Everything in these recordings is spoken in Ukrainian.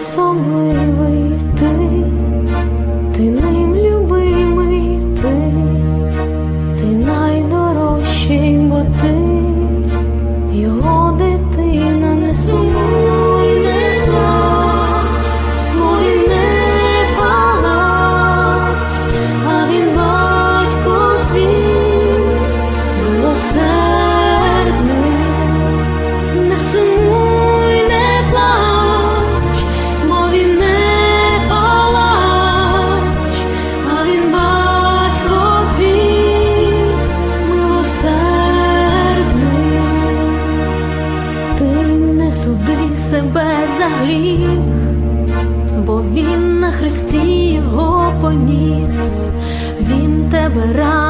особливий. він тебе радує.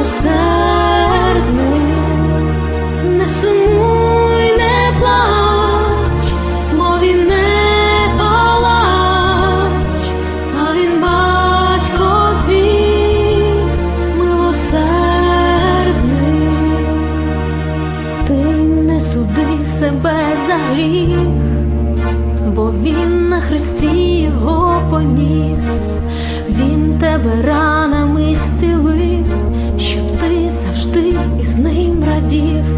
милосердний, не сумуй, не плач, бо він не палач, а він батько твій милосердний, ти не суди себе за гріх, бо він на хресті його поніс, він тебе ранами стіл завжди із ним радів.